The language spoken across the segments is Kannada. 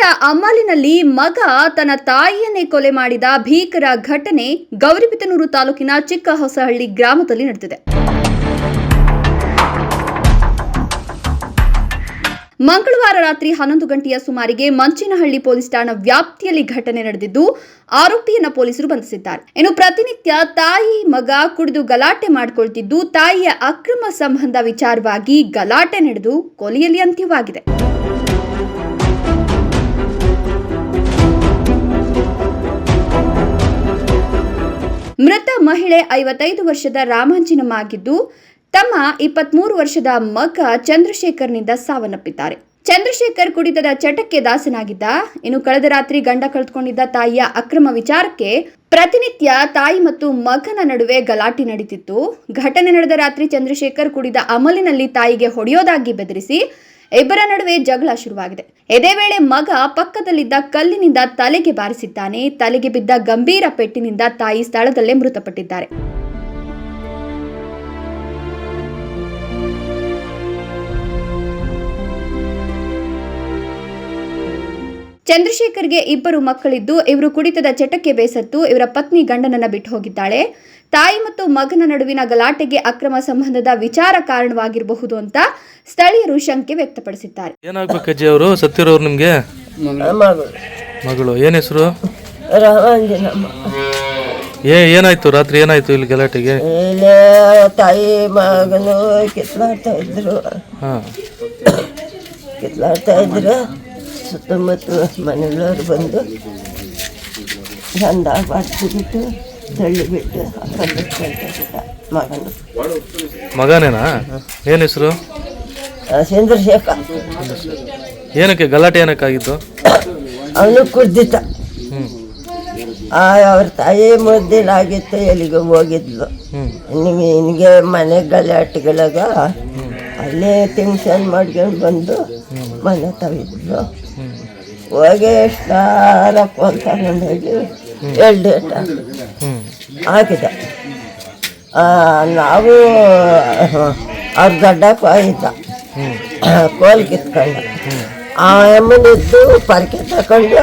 ಕುಡಿದ ಅಮಲಿನಲ್ಲಿ ಮಗ ತನ್ನ ತಾಯಿಯನ್ನೇ ಕೊಲೆ ಮಾಡಿದ ಭೀಕರ ಘಟನೆ ಗೌರಿಬಿದನೂರು ತಾಲೂಕಿನ ಚಿಕ್ಕ ಹೊಸಹಳ್ಳಿ ಗ್ರಾಮದಲ್ಲಿ ನಡೆದಿದೆ. ಮಂಗಳವಾರ ರಾತ್ರಿ ಹನ್ನೊಂದು ಗಂಟೆಯ ಸುಮಾರಿಗೆ ಮಂಚಿನಹಳ್ಳಿ ಪೊಲೀಸ್ ಠಾಣಾ ವ್ಯಾಪ್ತಿಯಲ್ಲಿ ಘಟನೆ ನಡೆದಿದ್ದು, ಆರೋಪಿಯನ್ನ ಪೊಲೀಸರು ಬಂಧಿಸಿದ್ದಾರೆ. ಇನ್ನು ಪ್ರತಿನಿತ್ಯ ತಾಯಿ, ಮಗ ಕುಡಿದು ಗಲಾಟೆ ಮಾಡಿಕೊಳ್ತಿದ್ದು, ತಾಯಿಯ ಅಕ್ರಮ ಸಂಬಂಧ ವಿಚಾರವಾಗಿ ಗಲಾಟೆ ನಡೆದು ಕೊಲೆಯಲ್ಲಿ ಅಂತ್ಯವಾಗಿದೆ. ಮೃತ ಮಹಿಳೆ ಐವತ್ತೈದು ವರ್ಷದ ರಾಮಾಂಜಿನಮ್ಮ ಆಗಿದ್ದು ತಮ್ಮ ಇಪ್ಪತ್ಮೂರು ವರ್ಷದ ಮಗ ಚಂದ್ರಶೇಖರ್ನಿಂದ ಸಾವನ್ನಪ್ಪಿದ್ದಾರೆ. ಚಂದ್ರಶೇಖರ್ ಕುಡಿತದ ಚಟಕ್ಕೆ ದಾಸನಾಗಿದ್ದ, ಇನ್ನು ಕಳೆದ ರಾತ್ರಿ ಗಂಡ ಕಳೆದುಕೊಂಡಿದ್ದ ತಾಯಿಯ ಅಕ್ರಮ ವಿಚಾರಕ್ಕೆ ಪ್ರತಿನಿತ್ಯ ತಾಯಿ ಮತ್ತು ಮಗನ ನಡುವೆ ಗಲಾಟೆ ನಡೀತಿತ್ತು. ಘಟನೆ ನಡೆದ ರಾತ್ರಿ ಚಂದ್ರಶೇಖರ್ ಕುಡಿದ ಅಮಲಿನಲ್ಲಿ ತಾಯಿಗೆ ಹೊಡೆಯೋದಾಗಿ ಬೆದರಿಸಿ ಇಬ್ಬರ ನಡುವೆ ಜಗಳ ಶುರುವಾಗಿದೆ. ಇದೇ ವೇಳೆ ಮಗ ಪಕ್ಕದಲ್ಲಿದ್ದ ಕಲ್ಲಿನಿಂದ ತಲೆಗೆ ಬಾರಿಸಿದ್ದಾನೆ. ತಲೆಗೆ ಬಿದ್ದ ಗಂಭೀರ ಪೆಟ್ಟಿನಿಂದ ತಾಯಿ ಸ್ಥಳದಲ್ಲೇ ಮೃತಪಟ್ಟಿದ್ದಾರೆ. ಚಂದ್ರಶೇಖರ್ಗೆ ಇಬ್ಬರು ಮಕ್ಕಳಿದ್ದು ಇವರು ಕುಡಿತದ ಚಟಕ್ಕೆ ಬೇಸತ್ತು ಇವರ ಪತ್ನಿ ಗಂಡನನ್ನ ಬಿಟ್ಟು ಹೋಗಿದ್ದಾಳೆ. ತಾಯಿ ಮತ್ತು ಮಗನ ನಡುವಿನ ಗಲಾಟೆಗೆ ಅಕ್ರಮ ಸಂಬಂಧದ ವಿಚಾರ ಕಾರಣವಾಗಿರಬಹುದು ಅಂತ ಸ್ಥಳೀಯರು ಶಂಕೆ ವ್ಯಕ್ತಪಡಿಸಿದ್ದಾರೆ. ಏನಾಗ್ಬೇಕು ಅಜ್ಜಿ ಅವರು? ಸತ್ತಿರೋರು ನಿಮಗೆ? ಮಗಳು. ಮಗಳು. ಏನ್ ಹೆಸರು? ಏ ಏನಾಯ್ತು? ರಾತ್ರಿ ಏನಾಯ್ತು ಇಲ್ಲಿ ಗಲಾಟೆಗೆ? ಇಲ್ಲೇ ತಾಯಿ ಮಗನು ಕಿತ್ಲಾಡ್ತಾ ಇದ್ರು. ಹಾ. ಕಿತ್ಲಾಡ್ತಾ ಇದ್ರು. ಸುತ್ತಮುತ್ತ ಮನೆಯವರು ಬಂದು ಗಂಧ ಬಾಡಿಸಿಬಿಟ್ಟು ತಳ್ಳಿಬಿಟ್ಟು ಬಿಟ್ಟು ಮಗನು. ಮಗನೇನಾ? ಏನು ಹೆಸರು? ಚಂದ್ರಶೇಖರ್. ಏನಕ್ಕೆ ಗಲಾಟೆ ಏನಕ್ಕಾಗಿತ್ತು? ಅವನು ಕುರ್ದಿತ ಅವ್ರ ತಾಯಿ ಮುದ್ದಿಲಾಗಿತ್ತು ಎಲ್ಲಿಗೆ ಹೋಗಿದ್ಲು. ನಿಮಗೆ ನಿನಗೆ ಮನೆ ಗಲಾಟೆಗಳಾಗ ಅಲ್ಲೇ ಟೆನ್ಷನ್ ಮಾಡ್ಕೊಂಡು ಬಂದು ಮನೆ ತವಿದ್ರು ಹೋಗಿ ಎಷ್ಟಾರ ಕೋಲ್ ತಗೊಂಡು ಹೋಗಿ ಎರಡು ಡೇಟ ಆ, ನಾವು ಅವ್ರ ಗಡ್ಡಕ್ಕೆ ಹೋಗಿದ್ದ ಕೋಲ್ ಕಿತ್ಕೊಂಡು. ಆ ಎಮ್ಮನಿದ್ದು ಪರ್ಕೆ ತಗೊಂಡು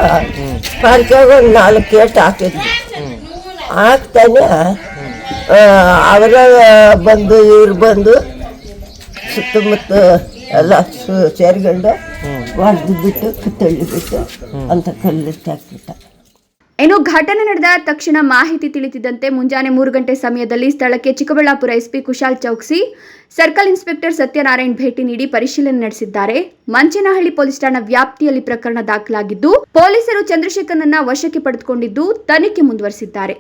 ಪರ್ಕೆಗೆ ಒಂದು ನಾಲ್ಕು ಏಟು ಹಾಕಿದ್ವಿ. ಹಾಕ್ತಾನೆ ಅವರ ಬಂದು ಇವ್ರು ಬಂದು ಸುತ್ತಮುತ್ತ ಎಲ್ಲ ಸೇರ್ಕೊಂಡು ಹೊಡೆದು ಬಿಟ್ಟು ತಳ್ಳಿಬಿಟ್ಟು ಅಂತ ಕಲ್ಲಿಟ್ಟು ಹಾಕ್ಬಿಟ್ಟ. ಇನ್ನು ಘಟನೆ ನಡೆದ ತಕ್ಷಣ ಮಾಹಿತಿ ತಿಳಿತಿದ್ದಂತೆ ಮುಂಜಾನೆ ಮೂರು ಗಂಟೆ ಸಮಯದಲ್ಲಿ ಸ್ಥಳಕ್ಕೆ Chikkaballapur SP Kushal Chowksey circle inspector Satyanarayan ಭೇಟಿ ನೀಡಿ ಪರಿಶೀಲನೆ ನಡೆಸಿದ್ದಾರೆ. ಮಂಚನಹಳ್ಳಿ ಪೊಲೀಸ್ ಠಾಣಾ ವ್ಯಾಪ್ತಿಯಲ್ಲಿ ಪ್ರಕರಣ ದಾಖಲಾಗಿದ್ದು, ಪೊಲೀಸರು ಚಂದ್ರಶೇಖರ್ನನ್ನ ವಶಕ್ಕೆ ಪಡೆದುಕೊಂಡಿದ್ದು ತನಿಖೆ ಮುಂದುವರೆಸಿದ್ದಾರೆ.